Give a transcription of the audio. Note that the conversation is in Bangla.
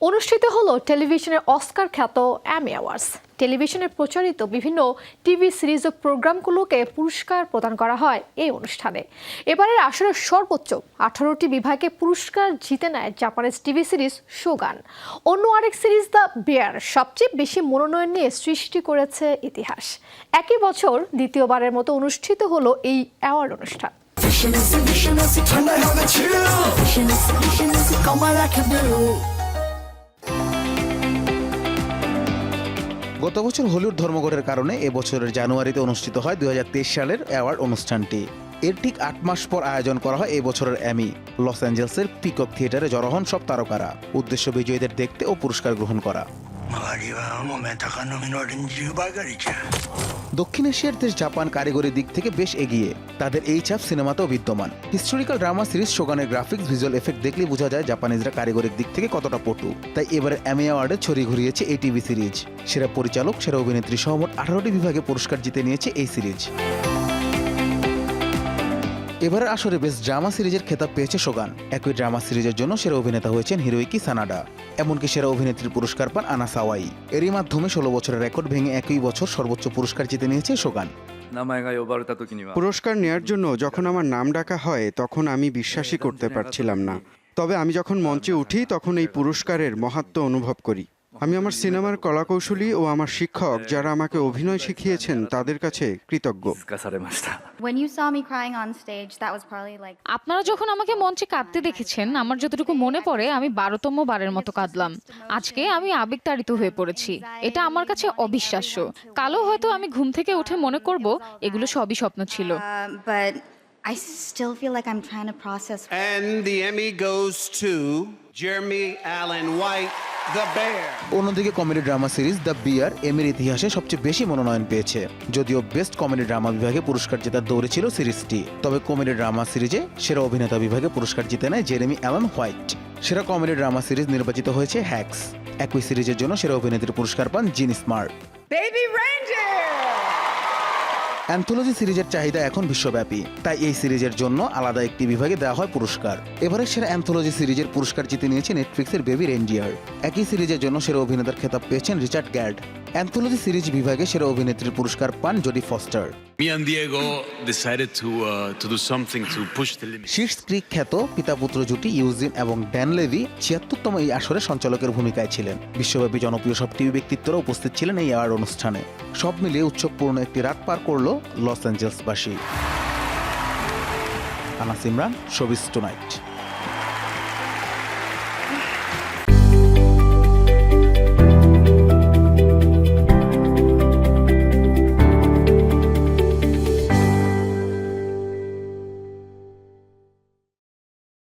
অনুষ্ঠিত হলো টেলিভিশনের অস্কার খ্যাত অ্যামি অ্যাওয়ার্ডস টেলিভিশনে প্রচারিত বিভিন্ন টিভি সিরিজ ও প্রোগ্রামগুলোকে পুরস্কার প্রদান করা হয় এই অনুষ্ঠানে। এবারের আসরের সর্বোচ্চ আঠারোটি বিভাগে পুরস্কার জিতে নেয় জাপানিজ টিভি সিরিজ শোগান অন্য আরেক সিরিজ দ্য বেয়ার সবচেয়ে বেশি মনোনয়ন নিয়ে সৃষ্টি করেছে ইতিহাস। একই বছর দ্বিতীয়বারের মতো অনুষ্ঠিত হলো এই অ্যাওয়ার্ড অনুষ্ঠান। হবে গত বছর হলিউড ধর্মঘটের কারণে এবছরের জানুয়ারিতে অনুষ্ঠিত হয় দুই হাজার তেইশ সালের অ্যাওয়ার্ড অনুষ্ঠানটি। এর ঠিক আট মাস পর আয়োজন করা হয় এই বছরের অ্যামি। লস অ্যাঞ্জেলসের পিকক থিয়েটারে জড়ো হন সব তারকারা। উদ্দেশ্য বিজয়ীদের দেখতে ও পুরস্কার গ্রহণ করা। দক্ষিণ এশিয়ার দেশ জাপান কারিগরি দিক থেকে বেশ এগিয়ে। তাদের এই চাপ সিনেমাতেও বিদ্যমান। হিস্টোরিক্যাল ড্রামা সিরিজ সোগানের গ্রাফিক্স ভিজুয়াল এফেক্ট দেখলে বোঝা যায় জাপানিজরা কারিগরির দিক থেকে কতটা পটু। তাই এবারে অ্যামি অ্যাওয়ার্ডে ছড়ি ঘুরিয়েছে এই টিভি সিরিজ সেরা পরিচালক, সেরা অভিনেত্রী সহ মোট আঠারোটি বিভাগে পুরস্কার জিতে নিয়েছে এই সিরিজ এবার আসরে বেশ ড্রামা সিরিজের খেতাব পেয়েছে সোগান। একই ড্রামা সিরিজের জন্য সেরা অভিনেতা হয়েছেন হিরোইকি সানাডা এমনকি সেরা অভিনেত্রীর পুরস্কার পান আনা সাওয়াই। এরই মাধ্যমে ষোলো বছরের রেকর্ড ভেঙে একই বছর সর্বোচ্চ পুরস্কার জিতে নিয়েছে সোগান। পুরস্কার নেওয়ার জন্য যখন আমার নাম ডাকা হয় তখন আমি বিশ্বাসই করতে পারছিলাম না। তবে আমি যখন মঞ্চে উঠি তখন এই পুরস্কারের মহাত্ম অনুভব করি। আমি আমার সিনেমার কলাকৌশলী ও আমার শিক্ষক যারা আমাকে অভিনয় শিখিয়েছেন তাদের কাছে কৃতজ্ঞ। আপনারা যখন আমাকে মঞ্চে কাঁদতে দেখেছেন আমার যতটুকু মনে পড়ে আমি বারোতম বারের মতো কাঁদলাম। আজকে আমি আবেগতাড়িত হয়ে পড়েছি। এটা আমার কাছে অবিশ্বাস্য। কালো হয়তো আমি ঘুম থেকে উঠে মনে করব এগুলো সবই স্বপ্ন ছিল। Jeremy Allen White. অন্যদিকে comedy drama series the bear এমের ইতিহাসে সবচেয়ে বেশি মনোনয়ন পেয়েছে যদিও বেস্ট কমেডি ড্রামা বিভাগে পুরস্কার জেতার দৌড়ে ছিল সিরিজটি। তবে কমেডি ড্রামা সিরিজে সেরা অভিনেতা বিভাগে পুরস্কার জিতে নেয় জেরেমি অ্যালন হোয়াইট সেরা কমেডি ড্রামা সিরিজ নির্বাচিত হয়েছে হ্যাক্স একই সিরিজের জন্য সেরা অভিনেত্রীর পুরস্কার পান জিন স্মার্ট অ্যান্থোলজি সিরিজের চাহিদা এখন বিশ্বব্যাপী। তাই এই সিরিজের জন্য আলাদা একটি বিভাগে দেওয়া হয় পুরস্কার। এবারে সেরা অ্যান্থোলজি সিরিজের পুরস্কার জিতে নিয়েছে নেটফ্লিক্সের বেবি রেন্ডিয়ার একই সিরিজের জন্য সেরা অভিনেতার খেতাব পেয়েছেন রিচার্ড গ্যাড। অ্যান্থোলজি সিরিজ বিভাগে সেরা অভিনেত্রীর পুরস্কার পান জডি ফস্টার। Uh. শীর্ষ ক্রিক খ্যাত পিতাপুত্র জুটি ইউজিন এবং ড্যান লেভি ছিয়াত্তরতম এই আসরে সঞ্চালকের ভূমিকায় ছিলেন। বিশ্বব্যাপী জনপ্রিয় সব টিভি ব্যক্তিত্বরা উপস্থিত ছিলেন এই অ্যাওয়ার্ড অনুষ্ঠানে। সব মিলিয়ে উৎসবপূর্ণ একটি রাত পার করল লস অ্যাঞ্জেলসবাসী। আনা সিমরান শোবিস টুনাইট।